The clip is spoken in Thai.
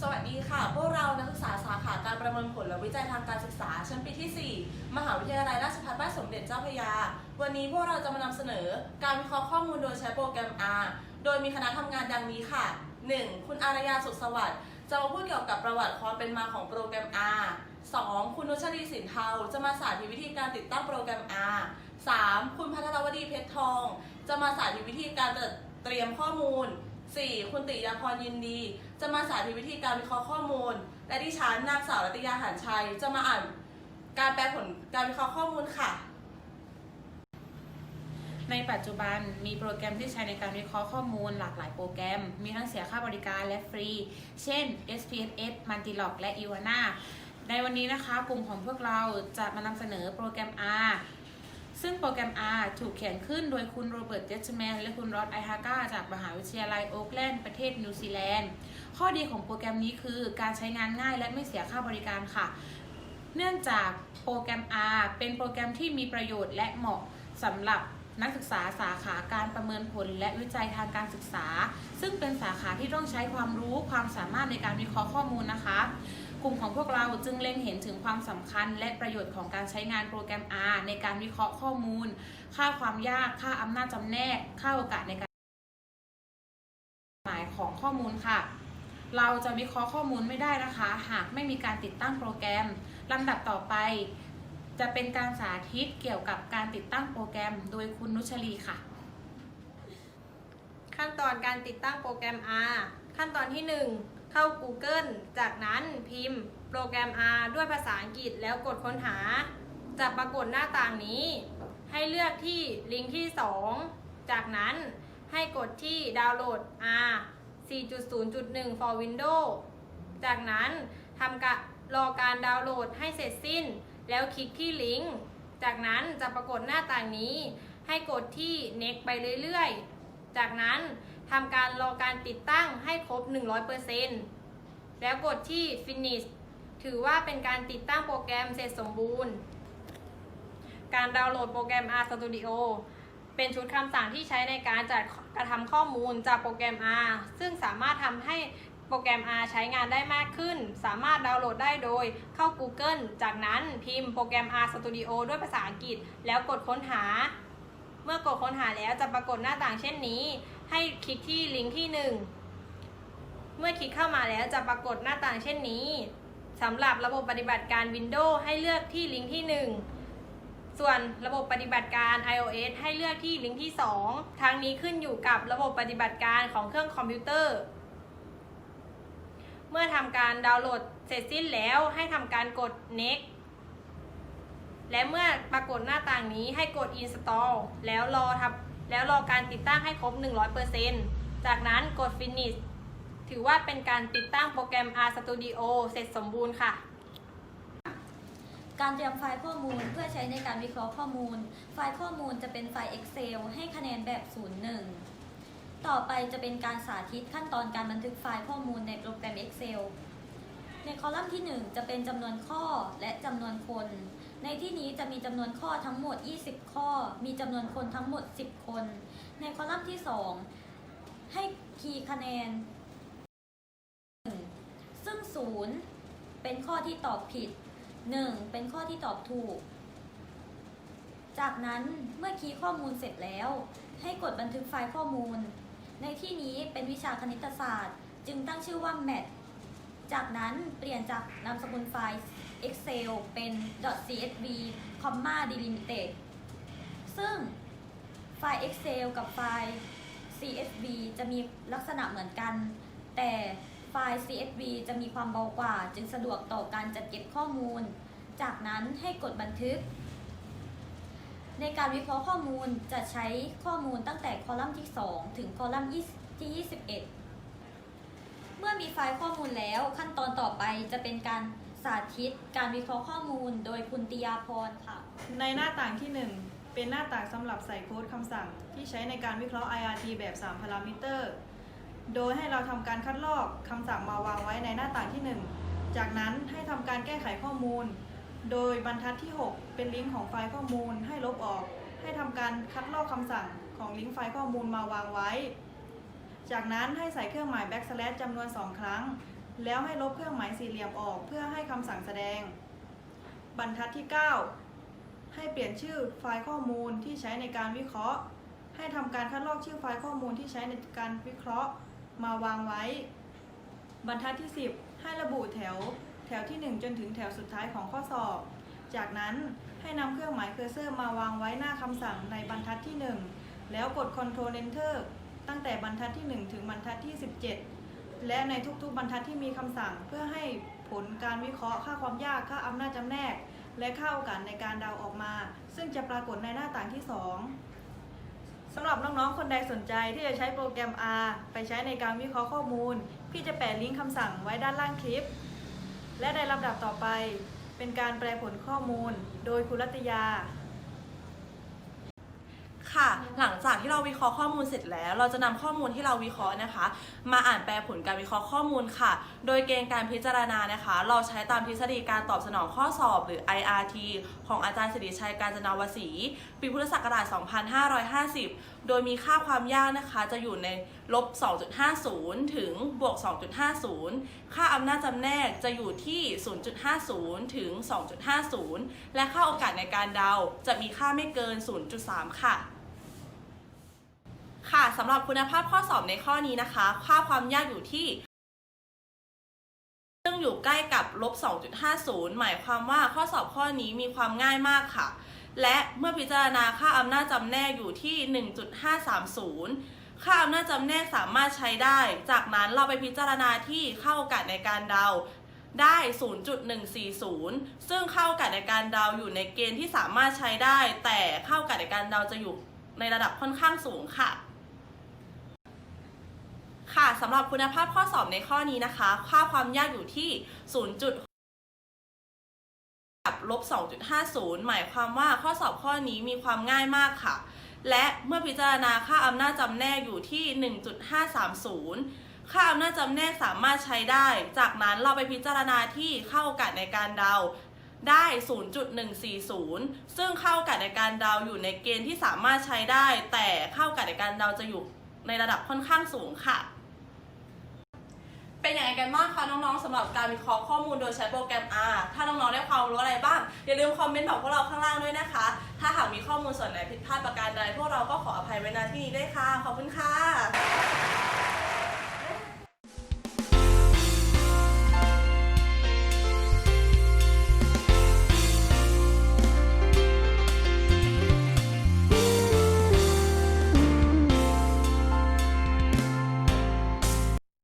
สวัสดีค่ะ พวกเรานักศึกษาสาขาการประเมินผลและวิจัยทางการศึกษาชั้นปีที่ 4 มหาวิทยาลัยราชภัฏบ้านสมเด็จเจ้าพระยา วันนี้พวกเราจะมานำเสนอการวิเคราะห์ข้อมูลโดยใช้โปรแกรม R โดยมีคณะทำงานดังนี้ค่ะ 1. คุณอารยาสุขสวัสดิ์จะมาพูดเกี่ยวกับประวัติความเป็นมาของโปรแกรม R 2. คุณนุชรีสินเทาจะมาสาธิตวิธีการติดตั้งโปรแกรม R 3. คุณพัทรวดีเพชรทอง จะมาสาธิตวิธีการเตรียมข้อมูล 4. คุณติยาพรยินดี จะมาสาธิตวิธีการวิเคราะห์ข้อมูล และดิฉันนางสาวรัติยาหานชัย จะมาอ่านการแปลผลการวิเคราะห์ข้อมูลค่ะ ในปัจจุบันมีโปรแกรมที่ใช้ในการวิเคราะห์ข้อมูลหลากหลายโปรแกรม มีทั้งเสียค่าบริการและฟรี เช่น SPSS Mantilog และ Ivana ในวันนี้นะคะกลุ่มของพวกเราจะมานำเสนอโปรแกรม R ซึ่งโปรแกรม R ถูกเขียนขึ้นโดยคุณโรเบิร์ต เจสแมน และคุณรอดไอฮากาจากมหาวิทยาลัยโอ๊กแลนด์ประเทศนิวซีแลนด์ ข้อดีของโปรแกรมนี้คือการใช้งานง่ายและไม่เสียค่าบริการค่ะ เนื่องจากโปรแกรม R เป็นโปรแกรมที่มีประโยชน์และเหมาะสำหรับนักศึกษาสาขาการประเมินผลและวิจัยทางการศึกษา ซึ่งเป็นสาขาที่ต้องใช้ความรู้ความสามารถในการวิเคราะห์ข้อมูลนะคะ ลุ่มของพวกเราจึงเล็งเห็นถึงความสำคัญ และประโยชน์ของการใช้งานโปรแกรม R ในการวิเคราะห์ข้อมูล ค่าความยาก ค่าอำนาจจำแนก ค่าโอกาสในการหมายของข้อมูลค่ะ เราจะวิเคราะห์ข้อมูลไม่ได้นะคะ หากไม่มีการติดตั้งโปรแกรมลำดับต่อไป จะเป็นการสาธิตเกี่ยวกับการติดตั้งโปรแกรม โดยคุณนุชลีค่ะ ขั้นตอนการติดตั้งโปรแกรม R ขั้นตอนที่ 1 เข้า Google จากนั้นพิมพ์โปรแกรม R ด้วยภาษาอังกฤษแล้วกดค้นหา จะปรากฏหน้าต่างนี้ ให้เลือกที่ลิงก์ที่ 2 จากนั้นให้กดที่ดาวน์โหลด R 4.0.1 for Windows จากนั้นทำการรอการดาวน์โหลดให้เสร็จสิ้น แล้วคลิกที่ลิงก์ จากนั้นจะปรากฏหน้าต่างนี้ ให้กดที่ next ไปเรื่อยๆ จากนั้น ทำการรอการติดตั้งให้ครบ 100%แล้วกดที่ finish ถือว่าเป็นการติดตั้งโปรแกรมเสร็จสมบูรณ์ การดาวน์โหลดโปรแกรม R Studio เป็นชุดคำสั่งที่ใช้ในการจัดกระทำข้อมูลจากโปรแกรม R ซึ่งสามารถทำให้โปรแกรม R ใช้งานได้มากขึ้น สามารถดาวน์โหลดได้โดยเข้า Google จากนั้นพิมพ์โปรแกรม R Studio ด้วยภาษาอังกฤษ แล้วกดค้นหา เมื่อกดค้นหาแล้วจะปรากฏหน้าต่างเช่นนี้ ให้คลิกที่ลิงก์ที่ 1 เมื่อคลิกเข้ามาแล้วจะปรากฏหน้าต่างเช่นนี้สำหรับระบบปฏิบัติการ Windows ให้เลือกที่ลิงก์ที่ 1 ส่วนระบบปฏิบัติการ iOS ให้เลือกที่ลิงก์ที่ 2ทางนี้ขึ้นอยู่กับระบบปฏิบัติการของเครื่องคอมพิวเตอร์ เมื่อทำการดาวน์โหลดเสร็จสิ้นแล้วให้ทำการกด next และเมื่อปรากฏหน้าต่างนี้ให้กด install แล้วรอทำแล้วรอการติดตั้งให้ครบ 100%จากนั้นกด finish ถือว่าเป็นการติดตั้งโปรแกรม R Studio เสร็จสมบูรณ์ค่ะ การเตรียมไฟล์ข้อมูลเพื่อใช้ในการวิเคราะห์ข้อมูล ไฟล์ข้อมูลจะเป็นไฟล์ Excel ให้คะแนนแบบ 01 ต่อไปจะเป็นการสาธิตขั้นตอนการบันทึกไฟล์ข้อมูลในโปรแกรม Excel ในคอลัมน์ที่ 1 จะเป็นจำนวนข้อและจำนวนคน ในที่นี้จะมีจำนวนข้อทั้งหมด 20 ข้อ มีจำนวนคนทั้งหมด 10 คน ในคอลัมน์ที่ 2 ให้คีย์คะแนน ซึ่ง 0 เป็นข้อที่ตอบผิด 1. เป็นข้อที่ตอบถูก จากนั้นเมื่อคีย์ข้อมูลเสร็จแล้ว ให้กดบันทึกไฟล์ข้อมูล ในที่นี้เป็นวิชาคณิตศาสตร์ จึงตั้งชื่อว่า mat จากนั้นเปลี่ยนจากนามสกุลไฟล์ excel เป็น .csv comma delimited ซึ่งไฟล์ excel กับไฟล์ csv จะมีลักษณะเหมือนกัน แต่ไฟล์ CSV จะมีความเบากว่า จึงสะดวกต่อการจัดเก็บข้อมูล จากนั้นให้กดบันทึก ในการวิเคราะห์ข้อมูลจะใช้ข้อมูลตั้งแต่คอลัมน์ที่ 2 ถึงคอลัมน์ที่ 21 เมื่อมีไฟล์ข้อมูลแล้วขั้นตอนต่อไปจะเป็นการาธิตการวิเคราะห์ข้อมูล โดยคุณติยาพรค่ะ ในหน้าต่างที่ 1 เป็นหน้าต่างสำหรับใส่โค้ดคำสั่ง ที่ใช้ในการวิเคราะห์ IRT แบบ 3 พารามิเตอร์ โดยให้เราทำการคัดลอกคำสั่งมาวางไว้ในหน้าต่างที่ 1 จากนั้นให้ทำการแก้ไขข้อมูล โดยบรรทัดที่ 6 เป็นลิงก์ของไฟล์ข้อมูลให้ลบออก ให้ทำการคัดลอกคำสั่งของลิงก์ไฟล์ข้อมูลมาวางไว้ จากนั้นให้ใส่เครื่องหมาย backslash จำนวน 2 ครั้ง แล้วให้ลบเครื่องหมายสี่เหลี่ยมออกเพื่อให้คำสั่งแสดง บรรทัดที่ 9 ให้เปลี่ยนชื่อไฟล์ข้อมูลที่ใช้ในการวิเคราะห์ ให้ทำการคัดลอกชื่อไฟล์ข้อมูลที่ใช้ในการวิเคราะห์มาวางไว้ บรรทัดที่ 10 ให้ระบุแถว แถวที่ 1 จนถึงแถวสุดท้ายของข้อสอบ จากนั้นให้นำเครื่องหมายเคอร์เซอร์มาวางไว้หน้าคำสั่งในบรรทัดที่ 1 แล้วกด Ctrl Enter ตั้งแต่บรรทัดที่ 1 ถึงบรรทัดที่ 17 และในทุกๆบรรทัดที่มีคำสั่ง เพื่อให้ผลการวิเคราะห์ค่าความยากค่าอำนาจจำแนก และค่าโอกาสในการเดาออกมา ซึ่งจะปรากฏในหน้าต่างที่ 2สำหรับน้องๆ คนใดสนใจที่จะใช้โปรแกรม R ไปใช้ในการวิเคราะห์ข้อมูล พี่จะแปะลิงก์คำสั่งไว้ด้านล่างคลิป และในลำดับต่อไป เป็นการแปลผลข้อมูล โดยคุณรัตยา ค่ะ หลังจากที่เราวิเคราะห์ข้อมูลเสร็จแล้ว เราจะนำข้อมูลที่เราวิเคราะห์นะคะ มาอ่านแปลผลการวิเคราะห์ข้อมูลค่ะ โดยเกณฑ์การพิจารณานะคะ เราใช้ตามทฤษฎีการตอบสนองข้อสอบ หรือ IRT ของอาจารย์สิริชัยการจนาวสีปีพุทธศักราช 2550 โดยมีค่าความยากนะคะ จะอยู่ในลบ 2.50 ถึงบวก 2.50 ค่าอำนาจจำแนกจะอยู่ที่ 0.50 ถึง 2.50 และค่าโอกาสในการเดาจะมีค่าไม่เกิน 0.3 ค่ะ ค่ะสำหรับคุณภาพข้อสอบในข้อนี้นะคะ ค่าความยากอยู่ที่ซึ่งอยู่ใกล้กับลบ 2.50 หมายความว่าข้อสอบข้อนี้มีความง่ายมากค่ะ และเมื่อพิจารณาค่าอำนาจจำแนกอยู่ที่ 1.530 ค่าอำนาจจำแนกสามารถใช้ได้ จากนั้นเราไปพิจารณาที่ค่าโอกาสในการเดาได้ 0.140 ซึ่งค่าโอกาสในการเดาอยู่ในเกณฑ์ที่สามารถใช้ได้ แต่ค่าโอกาสในการเดาจะอยู่ในระดับค่อนข้างสูงค่ะ สำหรับคุณภาพข้อสอบในข้อนี้นะคะ ค่าความยากอยู่ที่ 0. กับลบ 2.50 หมายความว่าข้อสอบข้อนี้มีความง่ายมากค่ะ และเมื่อพิจารณาค่าอำนาจจำแนกอยู่ที่ 1.530 ค่าอำนาจจำแนกสามารถใช้ได้ จากนั้นเราไปพิจารณาที่ค่าโอกาสในการเดาได้ 0.140 ซึ่งค่าโอกาสในการเดาอยู่ในเกณฑ์ที่สามารถใช้ได้ แต่ค่าโอกาสในการเดาจะอยู่ในระดับค่อนข้างสูงค่ะ กันบ้างคะน้องๆสำหรับการวิเคราะห์ข้อมูลโดยใช้โปรแกรม R ถ้าน้องๆได้ความรู้อะไรบ้าง อย่าลืมคอมเมนต์บอกพวกเราข้างล่างด้วยนะคะ ถ้าหากมีข้อมูลส่วนไหนผิดพลาดประการใดพวกเราก็ขออภัยไว้ณที่นี้ด้วยค่ะ ขอบคุณค่ะ